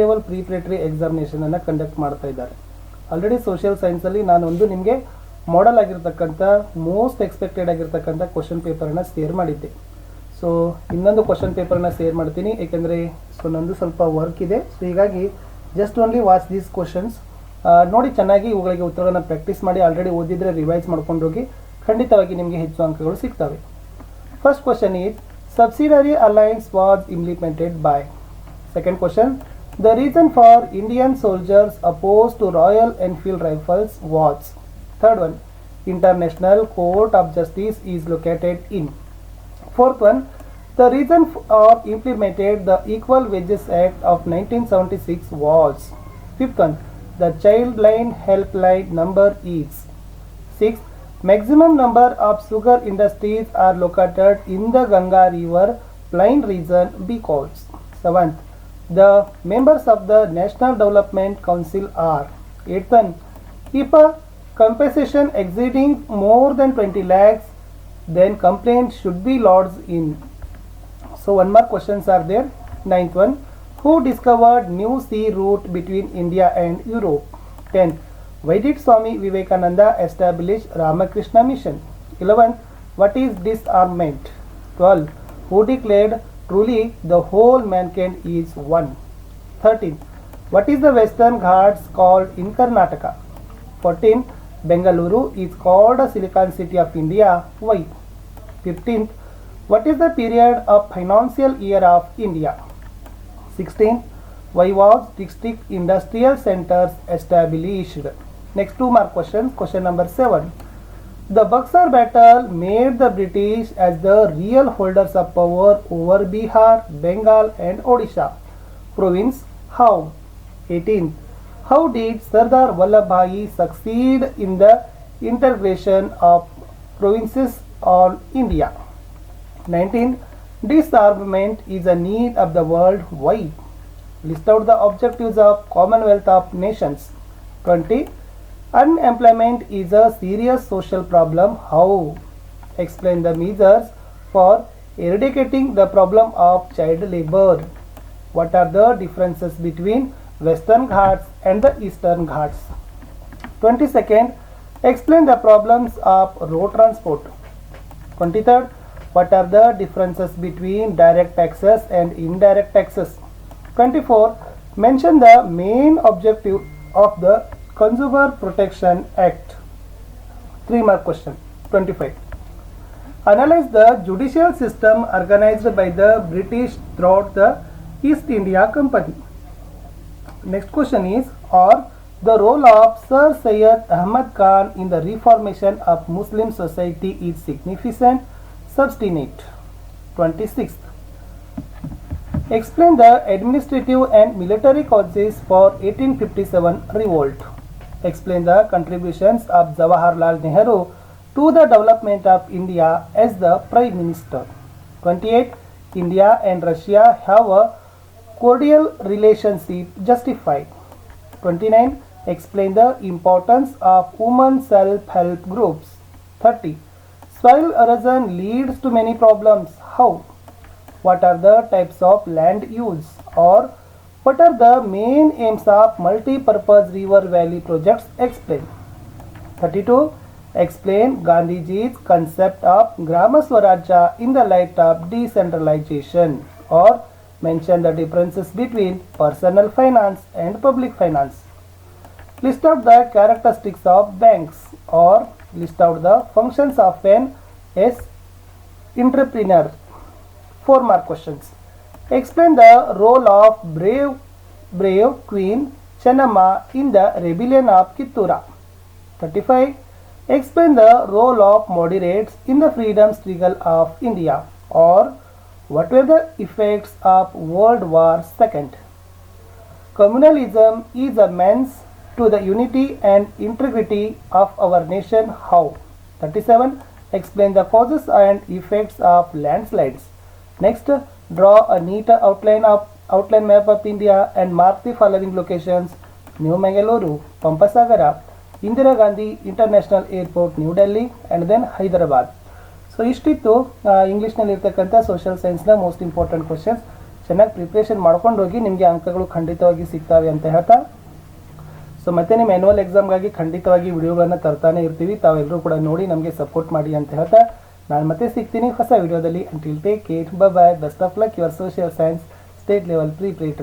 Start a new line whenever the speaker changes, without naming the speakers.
Level preparatory ಎಕ್ಸಾಮಿನೇಷನನ್ನು conduct ಮಾಡ್ತಾ ಇದ್ದಾರೆ. Already social ಸೈನ್ಸಲ್ಲಿ ನಾನು ಒಂದು ನಿಮಗೆ ಮಾಡಲ್ ಆಗಿರ್ತಕ್ಕಂಥ ಮೋಸ್ಟ್ ಎಕ್ಸ್ಪೆಕ್ಟೆಡ್ ಆಗಿರ್ತಕ್ಕಂಥ ಕ್ವಶನ್ ಪೇಪರನ್ನು ಶೇರ್ ಮಾಡಿದ್ದೆ. ಸೊ ಇನ್ನೊಂದು ಕ್ವಶನ್ ಪೇಪರನ್ನು ಶೇರ್ ಮಾಡ್ತೀನಿ, ಏಕೆಂದರೆ ಸೊ ನಂದು ಸ್ವಲ್ಪ ವರ್ಕ್ ಇದೆ. ಸೊ ಹೀಗಾಗಿ just only watch these questions ನೋಡಿ ಚೆನ್ನಾಗಿ ಇವುಗಳಿಗೆ ಉತ್ತರವನ್ನು ಪ್ರಾಕ್ಟೀಸ್ ಮಾಡಿ ಆಲ್ರೆಡಿ ಓದಿದರೆ ರಿವೈಸ್ ಮಾಡ್ಕೊಂಡು ಹೋಗಿ ಖಂಡಿತವಾಗಿ ನಿಮಗೆ ಹೆಚ್ಚು ಅಂಕಗಳು ಸಿಗ್ತವೆ. First question is subsidiary alliance was implemented by second question The reason for Indian soldiers opposed to Royal Enfield rifles was Third one International Court of Justice is located in. Fourth one The reason f- of implemented the Equal Wages Act of 1976 was Fifth one The Child Line Helpline number is. Sixth Maximum number of sugar industries are located in the Ganga River Plain region because. Seventh the members of the National Development Council are eighth one, if a compensation exceeding more than 20 lakhs, then complaint should be lodged in. So one more questions are there. Ninth one, who discovered new sea route between India and Europe? Tenth, why did Swami Vivekananda establish Ramakrishna Mission? Eleventh, what is disarmament? Twelve, who declared truly the whole mankind is one? Thirteen, what is the Western Ghats called in Karnataka? 14. Bengaluru is called a Silicon City of India. Why? 15. What is the period of financial year of India? 16. Why was district industrial centers established? Next two mark questions. Question number 7. The Buxar battle made the British as the real holders of power over Bihar, Bengal and Odisha province. How? 18th. How did Sardar Vallabhbhai succeed in the integration of provinces on India? 19. Disarmament is a need of the world. Why? List out the objectives of Commonwealth of Nations. 20. Unemployment is a serious social problem. How? Explain the measures for eradicating the problem of child labor. What are the differences between Western Ghats and the Eastern Ghats? 22nd. Explain the problems of road transport. 23rd. What are the differences between direct taxes and indirect taxes? 24. Mention the main objective of the Consumer Protection Act. 3 mark question. 25. Analyze the judicial system organized by the British throughout the East India Company. Next question is or the role of Sir Syed Ahmad Khan in the reformation of Muslim society is significant, substantive. 26th. Explain the administrative and military causes for 1857 revolt. Explain the contributions of Jawaharlal Nehru to the development of India as the Prime Minister. 28. India and Russia have a cordial relationship justified. 29. Explain the importance of women self-help groups. 30. Soil erosion leads to many problems. How? What are the types of land use? Or what are the main aims of multi-purpose river valley projects? Explain. 32. Explain Gandhiji's concept of Grama Swarajya in the light of decentralization or mention the differences between personal finance and public finance. List out the characteristics of banks or list out the functions of an S entrepreneur. Four mark questions. Explain the role of brave brave Queen Channamma in the rebellion of Kittura. 35. Explain the role of moderates in the freedom struggle of India or what were the effects of World War II. Communalism is a means to the unity and integrity of our nation. How? 37. Explain the causes and effects of landslides. Next, draw a neat outline of outline map of India and mark the following locations: New Mangalore, Pampasagara, Indira Gandhi International Airport, New Delhi, and then Hyderabad. So ಇಷ್ಟಿತ್ತು ಇಂಗ್ಲೀಷ್ನಲ್ಲಿರ್ತಕ್ಕಂಥ social ಸೈನ್ಸ್ನ most important questions ಚೆನ್ನಾಗಿ preparation ಮಾಡ್ಕೊಂಡು ಹೋಗಿ ನಿಮಗೆ ಅಂಕಗಳು ಖಂಡಿತವಾಗಿ ಸಿಗ್ತವೆ ಅಂತ ಹೇಳ್ತಾ ಸೊ ಮತ್ತೆ ನಿಮ್ಮ ಆ್ಯನುವಲ್ ಎಕ್ಸಾಮ್ಗಾಗಿ ಖಂಡಿತವಾಗಿ ವಿಡಿಯೋಗಳನ್ನು ತರ್ತಾನೆ ಇರ್ತೀವಿ ತಾವೆಲ್ಲರೂ ಕೂಡ ನೋಡಿ ನಮಗೆ ಸಪೋರ್ಟ್ ಮಾಡಿ ಅಂತ ಹೇಳ್ತಾ ನಾನು ಮತ್ತೆ ಸಿಗ್ತೀನಿ ಹೊಸ ವಿಡಿಯೋದಲ್ಲಿ. Until take care bye best of luck your social science state level preparatory